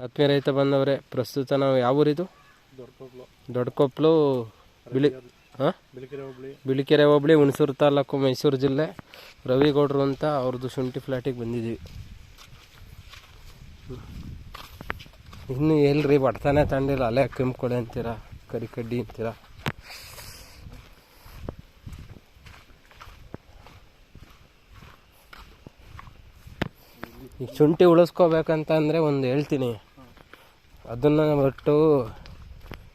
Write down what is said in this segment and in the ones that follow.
ಆತ್ಮೀಯ ರೈತ ಬಂದವರೇ ಪ್ರಸ್ತುತ ನಾವು ಯಾವ ಊರಿದು? ದೊಡ್ಡಕೊಪ್ಲು. ಬಿಳಿ ಹಾಂ ಬಿಳಿಕೆರೆ ಹೋಬಳಿ. ಬಿಳಿಕೆರೆ ಹೋಬಳಿ ಹುಣಸೂರು ತಾಲೂಕು ಮೈಸೂರು ಜಿಲ್ಲೆ. ರವಿಗೌಡ್ರು ಅಂತ ಅವ್ರದ್ದು ಶುಂಠಿ ಫ್ಲ್ಯಾಟಿಗೆ ಬಂದಿದ್ದೀವಿ. ಇನ್ನು ಎಲ್ರಿ ಬಡ್ತಾನೆ ತಂಡಿಲ್ಲ ಅಲ್ಲೇ ಕೆಂಪ್ಕೊಳೆ ಅಂತೀರ ಕರಿ ಕಡ್ಡಿ ಅಂತೀರ. ಈಗ ಶುಂಠಿ ಉಳಿಸ್ಕೋಬೇಕಂತ ಅಂದರೆ ಒಂದು ಹೇಳ್ತೀನಿ. ಅದನ್ನು ಒಟ್ಟು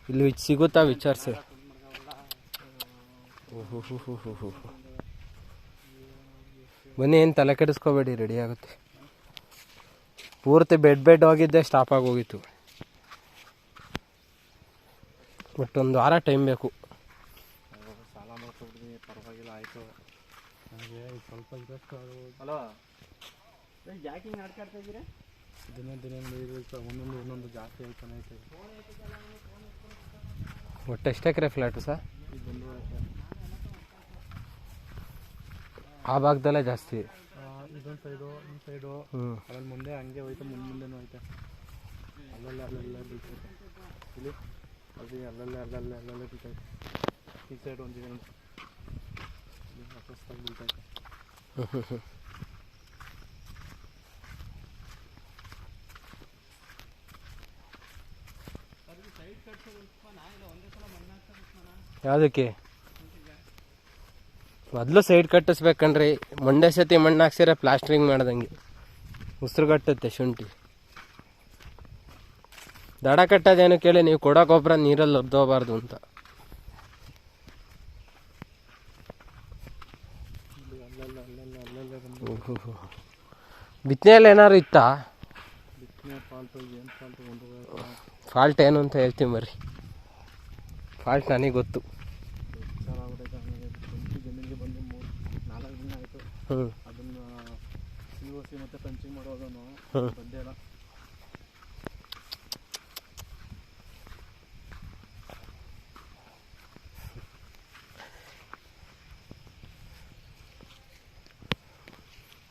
ಇಲ್ಲಿ ಸಿಗುತ್ತಾ ವಿಚಾರಿಸಿ. ಬನ್ನಿ, ಏನು ತಲೆ ಕೆಡಿಸ್ಕೋಬೇಡಿ ರೆಡಿ ಆಗುತ್ತೆ. ಪೂರ್ತಿ ಬೆಡ್ ಬೆಡ್ ಹೋಗಿದ್ದೆ ಸ್ಟಾಪ್ ಆಗಿ ಹೋಗಿತ್ತು. ಬಟ್ ಒಂದು ವಾರ ಟೈಮ್ ಬೇಕು. ಸಾಲ ಪರವಾಗಿಲ್ಲ ಆಯಿತು ಆಡ್ಕಾಡ್ತಾ ಇದ್ದೀರಾ? ದಿನ ದಿನ ಇದು ಒಂದೊಂದು ಒಂದೊಂದು ಜಾಸ್ತಿ ಆಯ್ತಾನೆ ಐತೆ. ಒಟ್ಟು ಎಷ್ಟು ಎಕರೆ ಫ್ಲ್ಯಾಟು ಸರ್ ಇದು ಒಂದೂವರೆ ಆ ಭಾಗದಲ್ಲೇ ಜಾಸ್ತಿ? ಇದೊಂದು ಸೈಡು ಈ ಸೈಡು ಹ್ಞೂ ಅದ್ರಲ್ಲಿ ಮುಂದೆ ಹಂಗೆ ಹೋಯ್ತು ಮುಂದೆ ಮುಂದೆನೂ ಐತೆ ಅಲ್ಲಲ್ಲೇ ಅಲ್ಲಲ್ಲೇ ಬೀಳ್ತೈತೆ ಇಲ್ಲಿ ಅದು ಅಲ್ಲಲ್ಲೇ ಅಲ್ಲಲ್ಲೇ ಅಲ್ಲಲ್ಲೇ ಬೀಳ್ತೈತೆ ಈ ಸೈಡ್ ಒಂದಿದೆ ನೋಡಿ. ಇಲ್ಲಿ ಹೊಸದಾಗಿ ಬೀಳ್ತೈತೆ ಯಾವುದಕ್ಕೆ? ಮೊದಲು ಸೈಡ್ ಕಟ್ಟಿಸ್ಬೇಕನ್ರಿ ಮಂಡ್ಯ ಸತಿ ಮಣ್ಣು ಹಾಕ್ಸಿರ ಪ್ಲಾಸ್ಟ್ರಿಂಗ್ ಮಾಡ್ದಂಗೆ. ಉಸಿರು ಕಟ್ಟುತ್ತೆ ಶುಂಠಿ. ದಡ ಕಟ್ಟೋದೇನು ಕೇಳಿ, ನೀವು ಕೊಡೋ ಗೊಬ್ಬರ ನೀರಲ್ಲಿ ಒದ್ದೋಗ್ಬಾರ್ದು ಅಂತ. ಬಿತ್ತನೆಯಲ್ಲಿ ಏನಾದ್ರು ಇತ್ತಾ? ಫಾಲ್ಟು ಏನು ಅಂತ ಹೇಳ್ತೀನಿ ಬರ್ರಿ. ಫಾಲ್ಟ್ ನನಗೆ ಗೊತ್ತು. ಹ್ಞೂ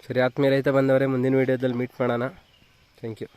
ಸರಿ ಆತ್ಮೀಯ ರೈತ ಬಂದವರೇ, ಮುಂದಿನ ವೀಡಿಯೋದಲ್ಲಿ ಮೀಟ್ ಮಾಡೋಣ. Thank you